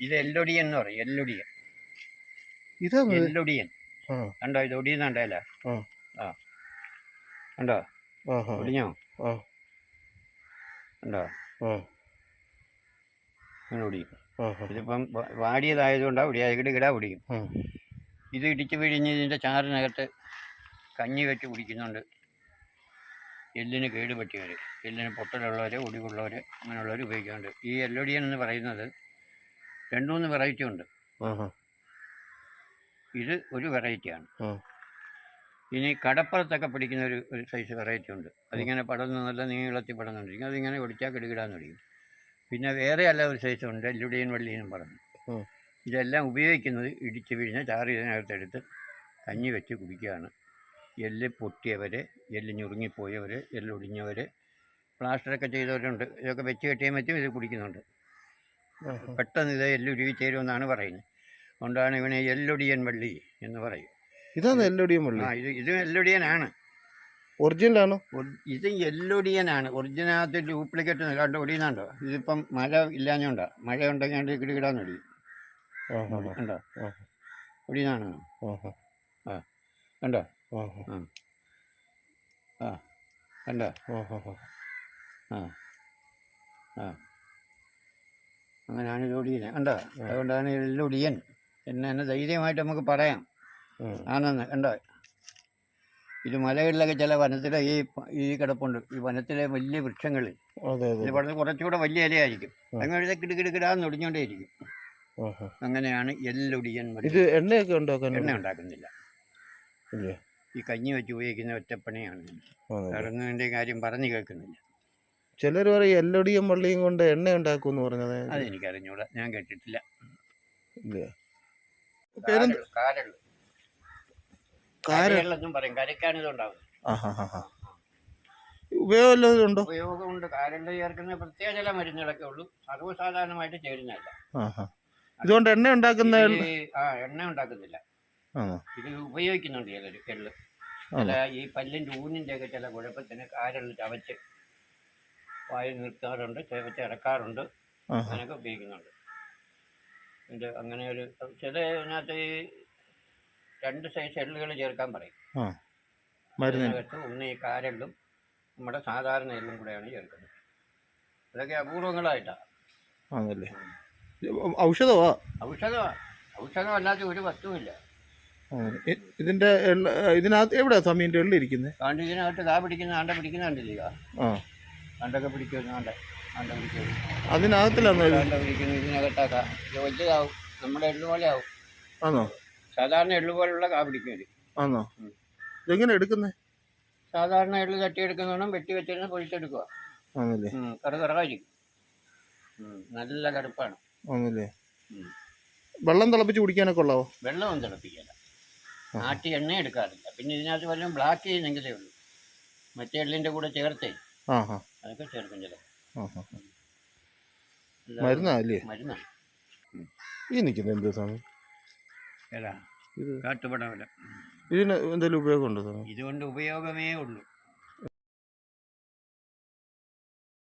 ഇത് എല്ലൊടിയൻ എന്ന് പറയും എല്ലൊടിയൻ. ഇതാ എല്ലൊടിയൻ. കണ്ടോ ഇത് ഒടിയെന്ന് കണ്ടല്ലേ ആ. കണ്ടോ? ഒടിഞ്ഞോ? കണ്ടോ? അങ്ങനെ ഒടിയും. ഇതിപ്പം വാടിയതായതുകൊണ്ടാണ് ഒടിയാ കിട ഒടിയും. ഇത് ഇടിച്ചു പിഴിഞ്ഞ് ഇതിന്റെ ചാറിനകത്ത് കഞ്ഞി വെച്ച് കുടിക്കുന്നുണ്ട്. എല്ലിന് കേട് പറ്റിയവർ എല്ലിന് പൊട്ടലുള്ളവർ ഒടിവുള്ളവർ അങ്ങനെയുള്ളവർ ഉപയോഗിക്കാറുണ്ട്. ഈ എല്ലൊടിയൻ എന്ന് പറയുന്നത് രണ്ടുമൂന്ന് വെറൈറ്റി ഉണ്ട്. ഇത് ഒരു വെറൈറ്റിയാണ് ഇനി കടപ്പുറത്തൊക്കെ പിടിക്കുന്ന ഒരു ഒരു സൈസ് വെറൈറ്റി ഉണ്ട്. അതിങ്ങനെ പടർന്ന് നല്ല നീളത്തിൽ പടർന്നുകൊണ്ടിരിക്കും. അതിങ്ങനെ ഒടിച്ചാൽ കിടുകിടാന്ന് ഒടിക്കും പിന്നെ വേറെ അല്ല ഒരു സൈസ് ഉണ്ട് എല്ലുടിയും വള്ളിയും പറഞ്ഞു. ഇതെല്ലാം ഉപയോഗിക്കുന്നത് ഇടിച്ച് പിഴിഞ്ഞ് ചാറ് ഇതിനകത്തെടുത്ത് കഞ്ഞി വെച്ച് കുടിക്കുകയാണ്. എല്ല് പൊട്ടിയവർ എല്ല് ഞുറുങ്ങിപ്പോയവർ എല്ലൊടിഞ്ഞവർ പ്ലാസ്റ്ററൊക്കെ ചെയ്തവരുണ്ട്. ഇതൊക്കെ വെച്ച് കെട്ടിയാൽ മറ്റും ഇത് കുടിക്കുന്നുണ്ട്. പെട്ടെന്ന് ഇത് എല്ലുരുവി ചേരുമെന്നാണ് പറയുന്നത്. അതുകൊണ്ടാണ് ഇവനെ എല്ലൊടിയൻ വള്ളി എന്ന് പറയും. ഇതാണ് എല്ലൊടിയൻ വള്ളി? ആ ഇത് ഇത് എല്ലൊടിയനാണ്. ഒറിജിനലാണോ? ഇത് എല്ലൊടിയനാണ്. ഒറിജിനകത്ത് ഡ്യൂപ്ലിക്കേറ്റ് കണ്ട് ഒടിയുന്നുണ്ടോ? ഇതിപ്പം മഴ ഇല്ലാഞ്ഞോണ്ടാ. മഴ ഉണ്ടെങ്കിൽ കണ്ട് കിടുകിടാന്ന് ഒടിയും. ഉണ്ടോ കണ്ടോ? ആ. കണ്ടോ? ആഹാ ആ. കണ്ടോ? ഹോ ആ ആ. അങ്ങനെയാണ് ഇതൊടിയനെ കണ്ടോ? അതുകൊണ്ടാണ് ഇതിലൊടിയൻ എന്ന് തന്നെ ധൈര്യമായിട്ട് നമുക്ക് പറയാം. ആണെന്ന്. കണ്ടോ? ഇത് മലകളിലൊക്കെ ചില വനത്തിലെ ഈ ഈ കിടപ്പുണ്ട്. ഈ വനത്തിലെ വലിയ വൃക്ഷങ്ങൾ ഇത് വളരെ കുറച്ചുകൂടെ വലിയ ഇലയായിരിക്കും. അങ്ങനെ കിടുകിടുകിടാന്ന് ഒടിഞ്ഞുകൊണ്ടേയിരിക്കും അങ്ങനെയാണ് എല്ലൊടിയൻ. ഇത് എണ്ണയൊക്കെ ഉണ്ടാക്കാൻ എണ്ണ ഉണ്ടാക്കുന്നില്ല. ഈ കഞ്ഞി വെച്ച് ഉപയോഗിക്കുന്ന ഒറ്റപ്പണിയാണ്. ആണല്ലേ. കാര്യം പറഞ്ഞു കേൾക്കുന്നില്ല. ചിലർ പറയും എല്ലൊടിയും വള്ളിയും കൊണ്ട് എണ്ണ ഉണ്ടാക്കുമെന്ന് പറഞ്ഞത്. അതെനിക്ക് അറിഞ്ഞൂടാ ഞാൻ കേട്ടിട്ടില്ല. കാരളെന്നും പറയും. കരയ്ക്കാണ് ഇത് ആഹാ ഹാ ഹാ ഉപയോഗം ഉപയോഗമുണ്ട്. കാരളിൽ ചേർക്കുന്ന പ്രത്യേക ചില മരുന്നുകളൊക്കെ ഉള്ളൂ. സർവസാധാരണമായിട്ട് ചേരുന്നതല്ല. ഇതുകൊണ്ട് എണ്ണ ഉണ്ടാക്കുന്ന ആ എണ്ണ ഉണ്ടാക്കുന്നില്ല. ഇത് ഉപയോഗിക്കുന്നുണ്ട് ചിലർ എള്ള്. ഈ പല്ലിന്റെ ഊന്നിന്റെ ഒക്കെ ചില കുഴപ്പത്തിന് കാരുള്ള ചവച്ച് വായിൽ നിർത്താറുണ്ട് ചവച്ച് ഇറക്കാറുണ്ട് അങ്ങനെയൊക്കെ ഉപയോഗിക്കുന്നുണ്ട്. എന്റെ അങ്ങനെ ഒരു ചില ഇതിനകത്ത് ഈ രണ്ട് സൈസ് എള്ളുകൾ ചേർക്കാൻ പറയും. മരുന്നകത്ത് മരുന്ന് അതിനകത്ത് ഒന്ന് ഈ കാരെള്ളും നമ്മുടെ സാധാരണ എല്ലും കൂടെയാണ് ചേർക്കുന്നത്. അതൊക്കെ അപൂർവങ്ങളായിട്ടാണ് ആണല്ലേ? ഔഷധമാ? ഔഷധമാണ് ഔഷധമല്ലാത്ത ഒരു വസ്തുവില്ല. ഇതിന്റെ ഇതിനകത്ത് എവിടെയാ സമീന്റെ എള്ളി ഇരിക്കുന്നത് കാണ്ട് ഇതിനകത്ത് കാ പിടിക്കുന്ന ആണ്ട പിടിക്കുന്ന കണ്ടില്ല? ആ. ആണ്ടൊക്കെ പിടിക്കുന്നു ആണ്ട. ആണ്ട പിടിക്കുന്നു അതിനകത്തിലാണോ ഇത്? ആണ്ട പിടിക്കുന്നു ഇതിനകത്താക്ക. ഇത് വലുതാവും. നമ്മുടെ എള്ളു പോലെ ആവും. ആണോ? സാധാരണ എള്ളു പോലുള്ള കാ പിടിക്കുന്നത് ആണോ? ഉം. ഇതെങ്ങനെ എടുക്കുന്നത് സാധാരണ എള്ളു തട്ടിയെടുക്കുന്നോണം വെട്ടി വെച്ചിരുന്ന് പൊഴിച്ചെടുക്കുക ആണല്ലേ? കറ കറവായിരിക്കും ഉം, നല്ല കടുപ്പാണ്. ആണല്ലേ? ഉം. വെള്ളം തിളപ്പിച്ച് കുടിക്കാനൊക്കെ ഉള്ളോ വെള്ളം തിളപ്പിക്കില്ല. ആട്ടി എണ്ണ എടുക്കാറില്ല. പിന്നെ ഇതിനകത്ത് വല്ലതും ബ്ലാക്ക് ചെയ്യുന്നെങ്കിലേ ഉള്ളൂ. മറ്റേ എള്ളിന്റെ കൂടെ ചേർത്തേ. അതൊക്കെ ചേർക്കും ചില ആ മരുന്നാ അല്ലേ? മരുന്നാണ് ഈ നിൽക്കുന്നത് എന്ത് സ്വാമി ഏതാ? ഇത് കാട്ടുപടവല ഇതിന് എന്തെങ്കിലും ഉപയോഗമുണ്ടോ സ്വാമി ഇതുകൊണ്ട് ഉപയോഗമേ ഉള്ളൂ.